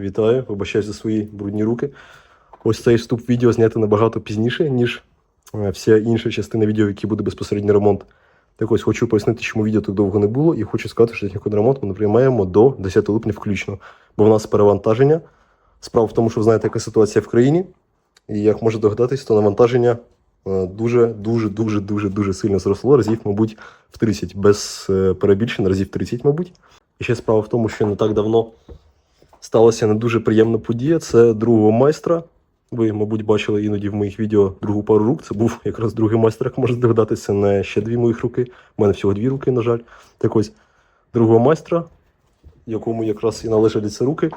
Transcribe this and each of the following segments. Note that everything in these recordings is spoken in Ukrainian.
Вітаю, вибачаю за свої брудні руки. Ось цей вступ відео знято набагато пізніше, ніж е, вся інша частина відео, в якій буде безпосередньо ремонт. Так ось хочу пояснити, чому відео так довго не було, і хочу сказати, що техніку на ремонт ми приймаємо до 10 липня включно. Бо в нас перевантаження. Справа в тому, що ви знаєте, яка ситуація в країні. І як можете догадатись, то навантаження е, дуже, дуже, дуже, дуже, дуже сильно зросло. Разів, мабуть, в 30, без е, перебільшень, разів 30, мабуть. І ще справа в тому, що не так давно сталася не дуже приємна подія. Це другого майстра. Ви, мабуть, бачили іноді в моїх відео другу пару рук. Це був якраз другий майстер, як можете догадатися, не ще дві моїх руки. У мене всього дві руки, на жаль. Так ось другого майстра, якому якраз і належать ці руки,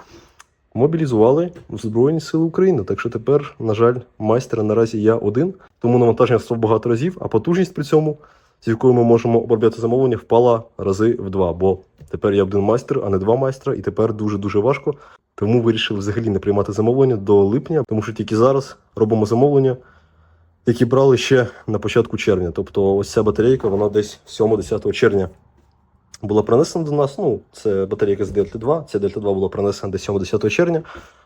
мобілізували в Збройні Сили України. Так що тепер, на жаль, майстра наразі я один. Тому навантаження стало багато разів, а потужність при цьому, з якою ми можемо обробляти замовлення, впала рази в два. Бо тепер я один майстер, а не два майстра, і тепер дуже-дуже важко. Тому вирішили взагалі не приймати замовлення до липня, тому що тільки зараз робимо замовлення, які брали ще на початку червня. Тобто, ось ця батарейка, вона десь 7-10 червня була принесена до нас. Ну, це батарейка з Дельта 2. Ця Дельта 2 була принесена десь 7-10 червня.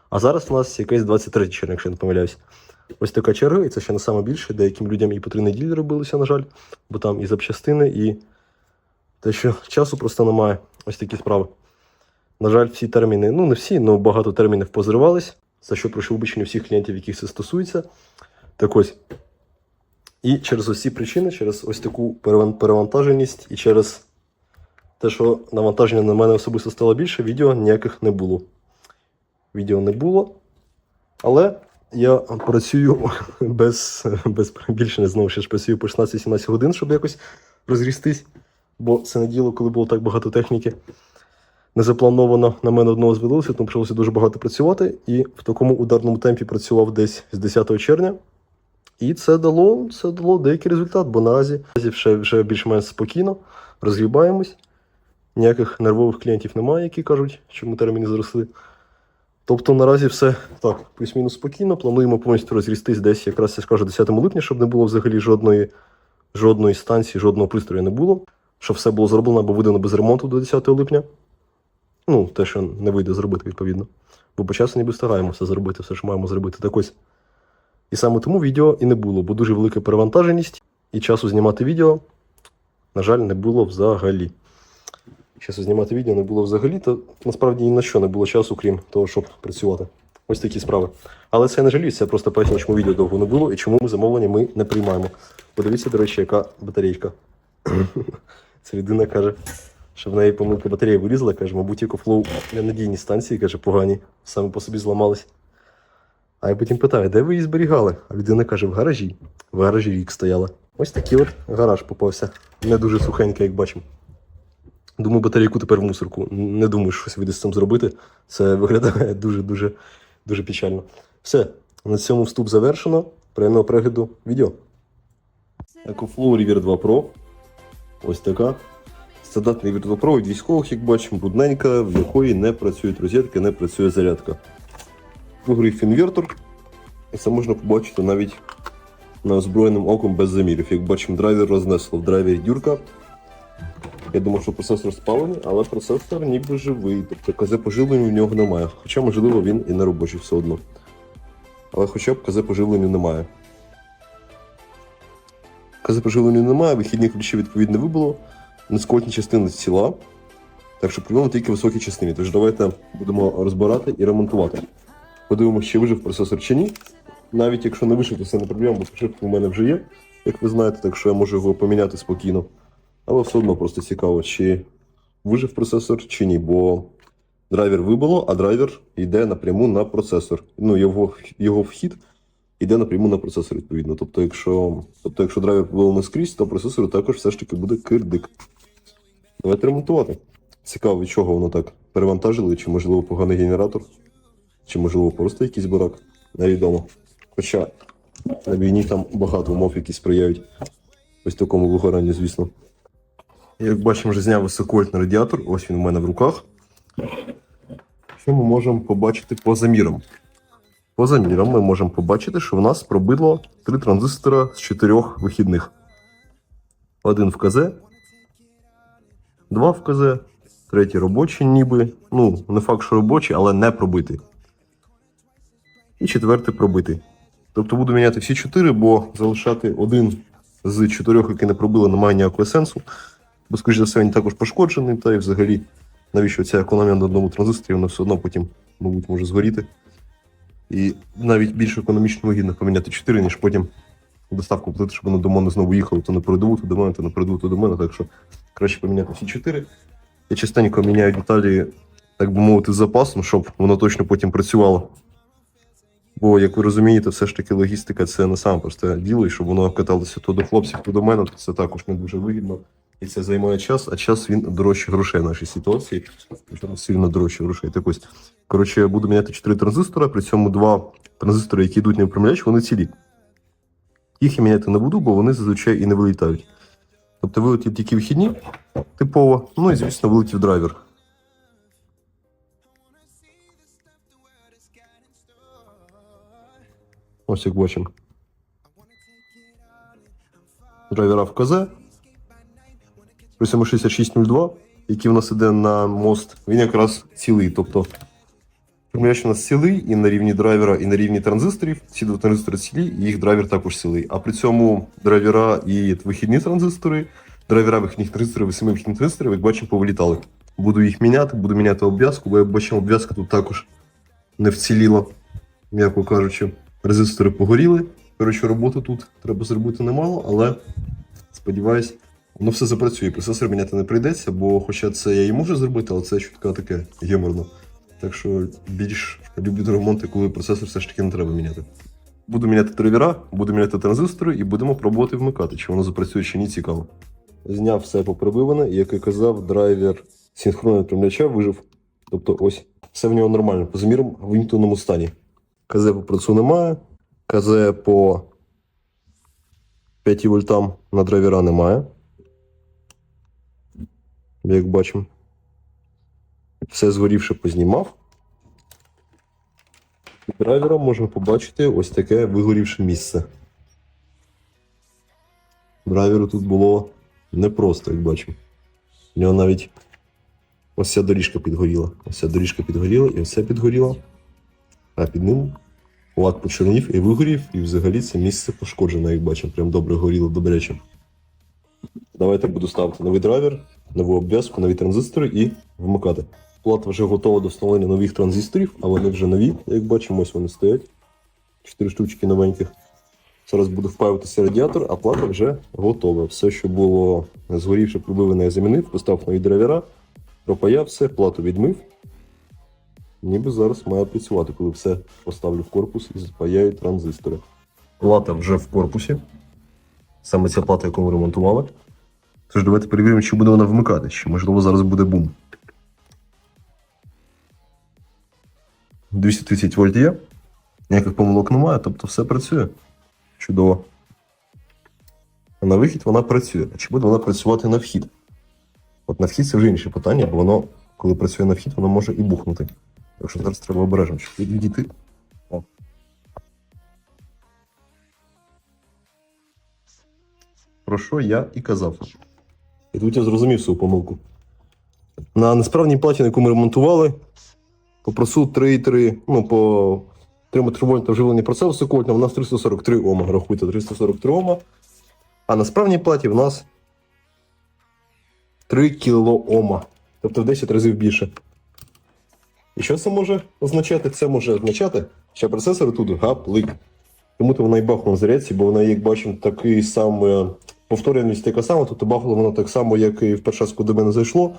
А зараз у нас якесь 23 червня, якщо я не помиляюсь. Ось така черга, і це ще не саме більше. Деяким людям і по три неділі робилося, на жаль, бо там і запчастини, і те, що часу просто немає. Ось такі справи. На жаль, всі терміни, ну не всі, але багато термінів позривались, за що прошу вибачення всіх клієнтів, яких це стосується. Так ось. І через ці причини, через ось таку перевантаженість і через те, що навантаження на мене особисто стало більше, відео ніяких не було. Відео не було. Але я працюю без, без перебільшення, знову ж працюю по 16-17 годин, щоб якось розрістись. Бо це не діло, коли було так багато техніки незаплановано на мене одного звелося, тому почалося дуже багато працювати. І в такому ударному темпі працював десь з 10 червня. І це дало, це дало деякий результат, бо наразі вже, вже більш-менш спокійно розгрібаємось. Ніяких нервових клієнтів немає, які кажуть, чому терміни зросли. Тобто наразі все так, плюс-мінус спокійно. Плануємо повністю розрістись десь, якраз я скажу, 10 липня, щоб не було взагалі жодної, жодної станції, жодного пристрою не було. Щоб все було зроблено або видано без ремонту до 10 липня. Ну, те, що не вийде зробити, відповідно. Бо по часу ніби встигаємо все зробити, все, що маємо зробити. Так ось. І саме тому відео і не було, бо дуже велика перевантаженість, і часу знімати відео, на жаль, не було взагалі. Часу знімати відео не було взагалі, то насправді ні на що не було часу, крім того, щоб працювати. Ось такі справи. Але це я не жаліюся, це просто поясню, чому відео довго не було і чому ми замовлення ми не приймаємо. Подивіться, до речі, яка батарейка. Це людина каже, що в неї помилка батарея вилізла, каже, мабуть, екофлоу ненадійні станції, каже, погані, саме по собі зламались. А я потім питаю, де ви її зберігали? А людина каже, в гаражі. В гаражі рік стояла. Ось такий от гараж попався. Не дуже сухенький, як бачимо. Думаю, батарейку тепер в мусорку. Не думаю, що щось вийде з цим зробити. Це виглядає дуже-дуже дуже печально. Все, на цьому вступ завершено. Приємного перегляду відео. EcoFlow River 2 Pro. Ось така. Стандартний River 2 Pro від військових, як бачимо, брудненька, в якої не працюють розетки, не працює зарядка. Вигорів інвертор. І це можна побачити навіть неозброєним оком без замірів. Як бачимо, драйвер рознесло. В драйвері дюрка. Я думав, що процесор спалений, але процесор ніби живий. Тобто КЗ поживлення в нього немає. Хоча, можливо, він і не робочий все одно. Але хоча б КЗ поживлення немає. КЗ поживлення немає, вихідні ключі відповідно вибило. Нескотні частини ціла. Так що проблема тільки в високій частині. Тож давайте будемо розбирати і ремонтувати. Подивимося, чи вижив процесор чи ні. Навіть якщо не вижив, то це не проблема, бо прошивка у мене вже є, як ви знаєте, так що я можу його поміняти спокійно. Але все одно просто цікаво, чи вижив процесор чи ні, бо драйвер вибило, а драйвер йде напряму на процесор. Ну, його, його вхід йде напряму на процесор, відповідно. Тобто, якщо, тобто, якщо драйвер вибило не скрізь, то процесору також все ж таки буде кирдик. Давайте ремонтувати. Цікаво, від чого воно так перевантажили, чи можливо поганий генератор, чи можливо просто якийсь барак. Невідомо. Хоча на війні там багато умов, які сприяють ось такому вигоранню, звісно. Як бачимо, вже зняв високовольтний радіатор, ось він у мене в руках. Що ми можемо побачити по замірам? По замірам ми можемо побачити, що в нас пробило три транзистора з чотирьох вихідних. Один в КЗ, два в КЗ Третій робочий, ніби. Ну, не факт, що робочий, але не пробитий. І четвертий пробитий. Тобто буду міняти всі чотири, бо залишати один з чотирьох, які не пробили, немає ніякого сенсу. Бо, скоріш за все, він також пошкоджений, та й взагалі, навіщо ця економія на одному транзисторі, вона все одно потім, мабуть, може згоріти. І навіть більш економічно вигідно поміняти 4, ніж потім доставку плити, щоб воно до мене знову їхало, то на передову, то до мене, то на передову, то до мене. Так що краще поміняти всі 4. Я частенько міняю деталі, так би мовити, з запасом, щоб воно точно потім працювало. Бо, як ви розумієте, все ж таки логістика це не саме просте діло, і щоб воно каталося то до хлопців, то до мене, то це також не дуже вигідно. І це займає час, а час він дорожче грошей в нашій ситуації. Сильно дорожче грошей. Так ось, коротше, я буду міняти 4 транзистора, при цьому два транзистори, які йдуть не впрямляч, вони цілі. Їх я міняти не буду, бо вони зазвичай і не вилітають. Тобто вилетів тільки вихідні, типово, ну і звісно, вилетів драйвер. Ось як бачимо. Драйвера в КЗ. При цьому 6602, який в нас іде на мост, він якраз цілий. Тобто, у нас цілий і на рівні драйвера, і на рівні транзисторів. Ці два транзистори цілі, і їх драйвер також цілий. А при цьому драйвера і вихідні транзистори, драйвера вихідних транзисторів і самі вихідні транзистори, як бачимо, повилітали. Буду їх міняти, буду міняти обв'язку, бо як бачимо, обв'язка тут також не вціліла, м'яко кажучи. Резистори погоріли. Коротше, роботи тут треба зробити немало, але сподіваюсь, воно все запрацює. Процесор міняти не прийдеться, бо хоча це я і можу зробити, але це чутка таке геморно. Так що більш люблю ремонти, коли процесор все ж таки не треба міняти. Буду міняти драйвера, буду міняти транзистори і будемо пробувати вмикати, чи воно запрацює чи ні, цікаво. Зняв все поприбиване, і як і казав, драйвер синхронного приймача вижив. Тобто ось все в нього нормально, по замірам в вимкненому стані. КЗ по процу немає, КЗ по 5 вольтам на драйвера немає. Як бачимо. Все згорівше познімав. Під драйвером можемо побачити ось таке вигорівше місце. Драйверу тут було непросто, як бачимо. У нього навіть ось ця доріжка підгоріла. Ось ця доріжка підгоріла і ось ця підгоріла. А під ним лак почернів і вигорів, і взагалі це місце пошкоджене, як бачимо. Прям добре горіло, добряче. Давайте буду ставити новий драйвер, нову обв'язку, нові транзистори і вмикати. Плата вже готова до встановлення нових транзисторів, а вони вже нові, як бачимо, ось вони стоять. Чотири штучки новеньких. Зараз буду впаюватися радіатор, а плата вже готова. Все, що було згорівше, прибиване, я замінив, поставив нові драйвера, пропаяв все, плату відмив. Ніби зараз має працювати, коли все поставлю в корпус і запаяю транзистори. Плата вже в корпусі. Саме ця плата, яку ми ремонтували. Тож давайте перевіримо, чи буде вона вмикати, чи можливо зараз буде бум. 230 вольт є. Ніяких помилок немає, тобто все працює. Чудово. А на вихід вона працює. А чи буде вона працювати на вхід? От на вхід це вже інше питання, бо воно, коли працює на вхід, воно може і бухнути. Так що зараз треба обережно, щоб відійти. О. Про що я і казав. І тут я зрозумів свою помилку. На несправній платі, на яку ми ремонтували, попросив 3,3, ну, по 3 вольта вживлення процесу високовольтного, у нас 343 Ома, рахуйте, 343 Ома. А на справній платі в нас 3 кіло Ома. Тобто в 10 разів більше. І що це може означати? Це може означати, що процесор тут гаплик. Тому то вона і бахнула в зарядці, бо вона, як бачимо, такий самий повторюваність така сама, тобто бахнула вона так само, як і в перший до мене зайшло.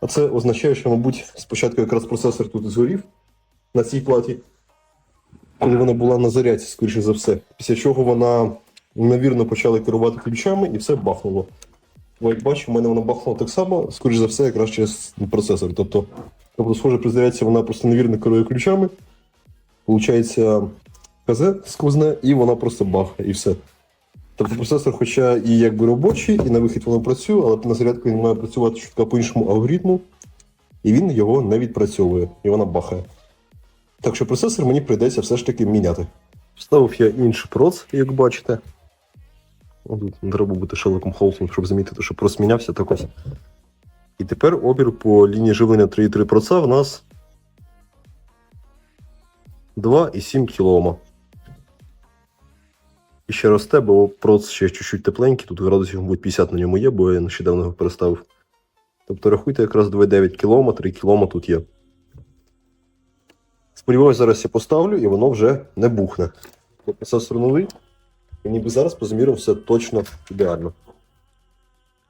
А це означає, що, мабуть, спочатку якраз процесор тут згорів на цій платі, коли вона була на зарядці, скоріше за все. Після чого вона, ймовірно, почала керувати ключами і все бахнуло. Як бачу, в мене вона бахнула так само, скоріше за все, якраз через процесор. Тобто, тобто схоже, при зарядці вона просто невірно керує ключами. Получається КЗ сквозне, і вона просто бахає, і все. Тобто процесор, хоча і якби робочий, і на вихід воно працює, але на зарядку він має працювати чутка по іншому алгоритму, і він його не відпрацьовує, і вона бахає. Так що процесор мені прийдеться все ж таки міняти. Вставив я інший проц, як бачите. О, Тут не треба бути Шерлоком Холмсом, щоб замітити, що проц мінявся так ось. І тепер опір по лінії живлення 3,3 проца в нас 2,7 кОм. І ще росте, бо проц ще чуть-чуть тепленький, тут градусів, мабуть, 50 на ньому є, бо я нещодавно його переставив. Тобто рахуйте, якраз 2,9 км, 3 км тут є. Сподіваюсь, зараз я поставлю і воно вже не бухне. Написав струновий, і ніби зараз по замірам все точно ідеально.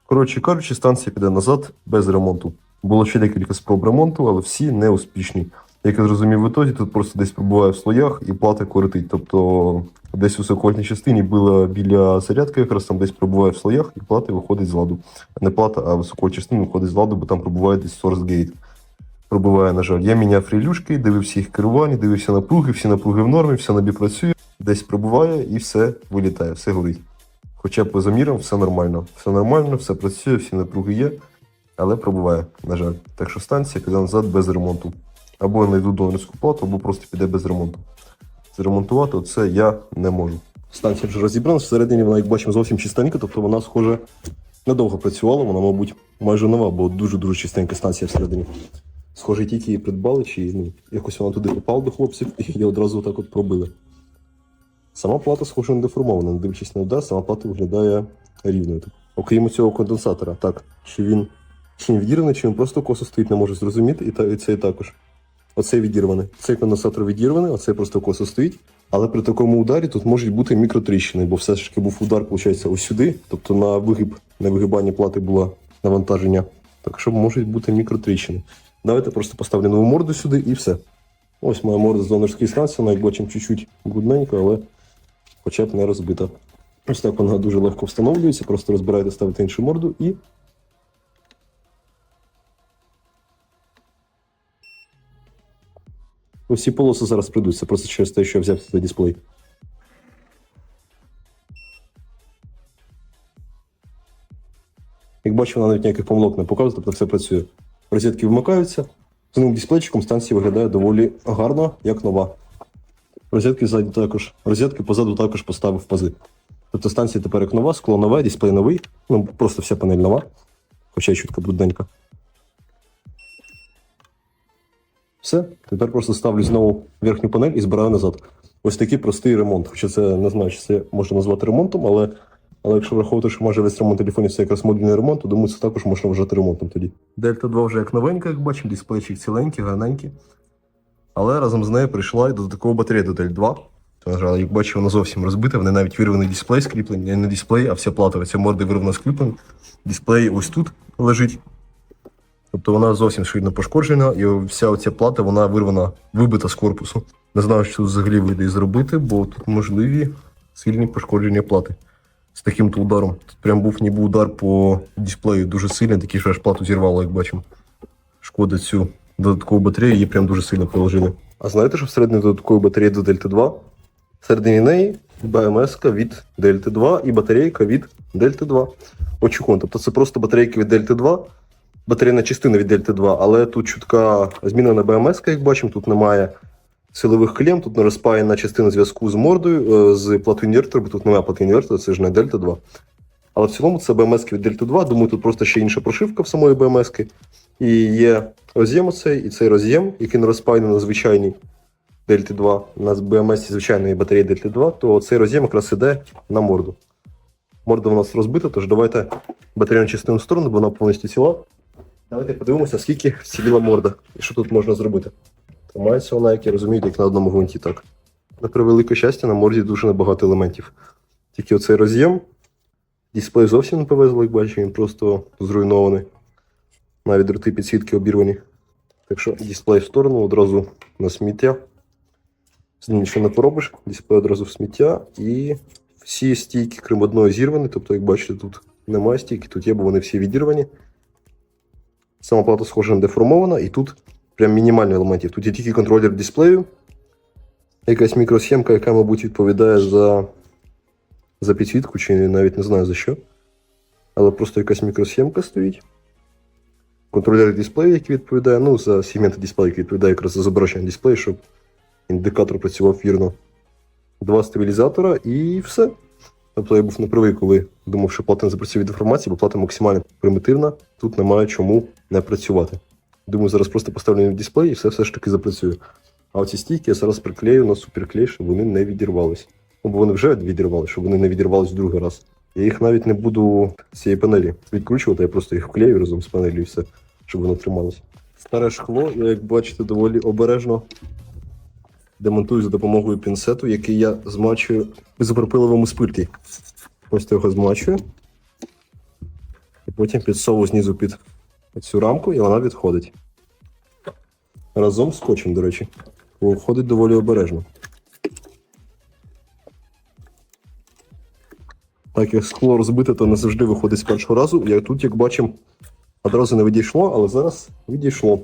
Коротше кажучи, станція піде назад без ремонту. Було ще декілька спроб ремонту, але всі неуспішні. Як я зрозумів в ітоді, тут просто десь пробуває в слоях і плата коротить. Тобто десь у високольній частині була біля зарядки, якраз там десь пробуває в слоях, і плата виходить з ладу. Не плата, а високої частини виходить з ладу, бо там пробуває десь source gate. Пробуває, на жаль. Я міняв релюшки, дивився їх керування, дивився напруги, всі напруги в нормі, все набі працює, десь пробуває і все вилітає, все горить. Хоча по замірам все нормально. Все нормально, все працює, всі напруги є, але пробуває, на жаль. Так що станція піде назад без ремонту. Або я знайду донорську плату, або просто піде без ремонту. Зремонтувати це я не можу. Станція вже розібрана, всередині вона, як бачимо, зовсім чистенька, тобто вона, схоже, недовго працювала, вона, мабуть, майже нова, бо дуже-дуже чистенька станція всередині. Схоже, тільки її придбали, чи ну, якось вона туди попала до хлопців і її одразу так от пробили. Сама плата, схоже, не деформована, не дивлячись на удар, сама плата виглядає рівною. Окрім цього конденсатора, так, чи він, чи він відірваний, чи він просто косо стоїть, не можу зрозуміти, і, та, і також. Оцей відірваний. Цей конденсатор відірваний, оцей просто косо стоїть. Але при такому ударі тут можуть бути мікротріщини, бо все ж таки був удар, виходить, ось сюди. Тобто на вигиб, на вигибанні плати було навантаження. Так що можуть бути мікротріщини. Давайте просто поставлю нову морду сюди і все. Ось моя морда з донорської станції, як бачимо чуть-чуть брудненька, але хоча б не розбита. Ось так вона дуже легко встановлюється, просто розбираєте, ставите іншу морду і. Усі полоси зараз прийдуть, це просто через те, що я взяв за дисплей. Як бачу, вона навіть ніяких помилок не показує, тобто все працює. Розетки вмикаються. З новим дисплейчиком станція виглядає доволі гарно, як нова. Розетки ззаді також. Розетки позаду також поставив пази. Тобто станція тепер як нова, скло нове, дисплей новий. Ну, просто вся панель нова. Хоча й чутка брудненька. Все, тепер просто ставлю знову верхню панель і збираю назад. Ось такий простий ремонт. Хоча це не знаю, чи це можна назвати ремонтом, але, але якщо враховувати, що майже весь ремонт телефонів це якраз модульний ремонт, то думаю, це також можна вважати ремонтом тоді. Дельта 2 вже як новенька, як бачимо, дисплейчик ціленький, гарненький. Але разом з нею прийшла і додаткова батарея до Dell 2. То, на жаль, як бачу, вона зовсім розбита, в навіть вирваний дисплей скріплений, не дисплей, а вся плата, ця морда вирвана скріплена. Дисплей ось тут лежить. Тобто вона зовсім швидко пошкоджена, і вся оця плата вона вирвана, вибита з корпусу. Не знаю, що взагалі вийде зробити, бо тут можливі сильні пошкодження плати з таким то ударом. Тут прям був ніби удар по дисплею дуже сильний, такий, що аж плату зірвало, як бачимо. Шкода цю додаткову батарею, її прям дуже сильно положили. А знаєте, що всередині додаткової батареї до Дельта 2? Всередині неї БМС від Дельта 2 і батарейка від Дельта 2. Очікуємо. Тобто це просто батарейки від Дельта 2, батарейна частина від Дельта 2, але тут чутка змінена БМС, як бачимо, тут немає силових клем, тут не розпаяна частина зв'язку з мордою, е, з платою інвертора, бо тут немає плати інвертора, це ж не Дельта 2. Але в цілому це БМС від Дельта 2. Думаю, тут просто ще інша прошивка в самої БМС. І є роз'єм оцей, і цей роз'єм, який не розпаяний на звичайній Дельті 2, на БМС звичайної батареї Дельті 2, то цей роз'єм якраз іде на морду. Морда у нас розбита, тож давайте батарейну частину в сторону, бо вона повністю ціла. Давайте подивимося, скільки вціліла морда і що тут можна зробити. Тримається вона, як я розумію, як на одному гвинті так. На превелике щастя, на морді дуже небагато елементів. Тільки оцей роз'єм. Дисплей зовсім не повезло, як бачимо, він просто зруйнований. Навіть дроти підсвітки обірвані. Так що дисплей в сторону одразу на сміття. З ним нічого не поробиш, дисплей одразу в сміття. І всі стійки, крім одної, зірвані. Тобто, як бачите, тут немає стійки, тут є, бо вони всі відірвані. Сама плата схожа на деформована, і тут прям мінімально елементів. Тут є тільки контролер дисплею, якась мікросхемка, яка, мабуть, відповідає за, за підсвітку, чи навіть не знаю за що. Але просто якась мікросхемка стоїть. Контролер дисплею, який відповідає, ну, за сегменти дисплею, який відповідає якраз за зображення дисплею, щоб індикатор працював вірно. Два стабілізатора і все. Тобто я був неправий, коли думав, що плата не запрацює від інформації, бо плата максимально примітивна. Тут немає чому не працювати. Думаю, зараз просто поставлю в дисплей і все все ж таки запрацює. А оці стійки я зараз приклею на суперклей, щоб вони не відірвались. Ну, бо вони вже відірвалися, щоб вони не відірвались в другий раз. Я їх навіть не буду цієї панелі відкручувати, я просто їх вклею разом з панелью і все, щоб воно трималося. Старе шкло, як бачите, доволі обережно демонтую за допомогою пінцету, який я змачую в ізопропиловому спирті. Ось його змачую. І потім підсовую знизу під цю рамку, і вона відходить. Разом з скотчем, до речі. Бо входить доволі обережно. Так як скло розбите, то не завжди виходить з першого разу. Я тут, як бачимо, одразу не відійшло, але зараз відійшло.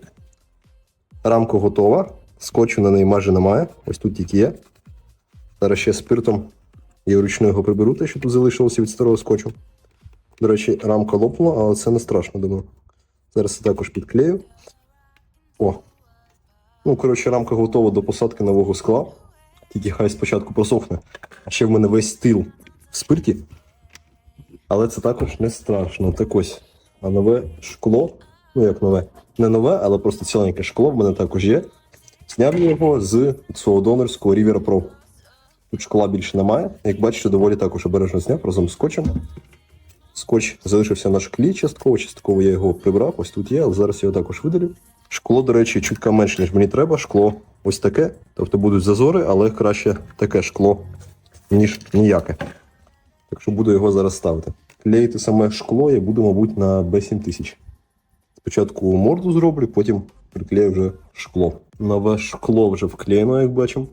Рамка готова. Скотчу на неї майже немає. Ось тут тільки є. Зараз ще спиртом і вручну його приберу, те, що тут залишилося від старого скотчу. До речі, рамка лопнула, але це не страшно, думаю. Зараз це також підклею. О. Ну, коротше, рамка готова до посадки нового скла. Тільки хай спочатку просохне. А ще в мене весь стил в спирті. Але це також не страшно. Так ось. А нове шкло, ну як нове, не нове, але просто ціленьке шкло в мене також є. Зняв його з свого донорського Riviera Pro. Тут шкла більше немає. Як бачите, доволі також обережно зняв разом з скотчем. Скотч залишився на шклі частково, частково я його прибрав, ось тут є, але зараз я його також видалю. Шкло, до речі, чутка менше, ніж мені треба. Шкло ось таке. Тобто будуть зазори, але краще таке шкло, ніж ніяке. Так що буду його зараз ставити. Клеїти саме шкло я буду, мабуть, на B7000. Спочатку морду зроблю, потім приклею вже шкло. Нове шкло вже вклеєно, як бачимо.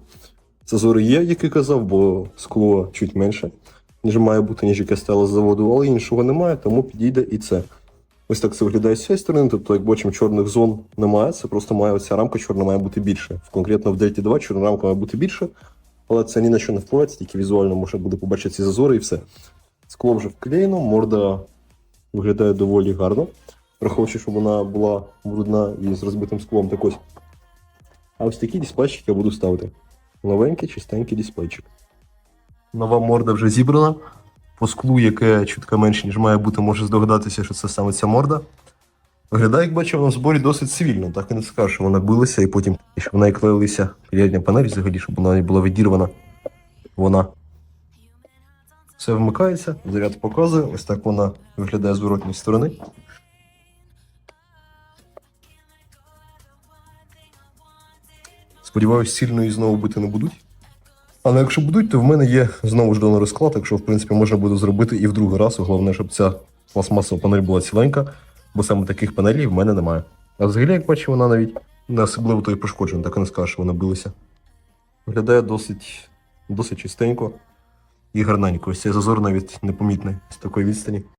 Зазори є, як і казав, бо скло чуть менше, ніж має бути, ніж яке стало з заводу, але іншого немає, тому підійде і це. Ось так це виглядає з цієї сторони. Тобто, як бачимо, чорних зон немає. Це просто має оця рамка чорна має бути більше. Конкретно в Дельті 2 чорна рамка має бути більше, але це ні на що не впливається, тільки візуально можна буде побачити ці зазори і все. Скло вже вклеєно, морда виглядає доволі гарно. Враховуючи, щоб вона була брудна і з розбитим склом, так ось. А ось такий дисплейчик я буду ставити. Новенький, чистенький дисплейчик. Нова морда вже зібрана. По склу, яке чутка менше, ніж має бути, може здогадатися, що це саме ця морда. Виглядає, як бачив, на зборі досить цивільно, так і не скажу, що вона билася, і потім, щоб в неї клеїлися передня панель взагалі, щоб вона не була відірвана. Вона. Все вмикається, заряд показує. Ось так вона виглядає з зворотньої сторони. Сподіваюсь, сильно її знову бити не будуть. Але якщо будуть, то в мене є знову ж донори склад, так що в принципі можна буде зробити і в другий раз. Головне, щоб ця пластмасова панель була ціленька, бо саме таких панелей в мене немає. А взагалі, як бачу, вона навіть не особливо то і пошкоджена, так і не скажеш, що вона билася. Виглядає досить, досить чистенько і гарненько. Ось цей зазор навіть непомітний з такої відстані.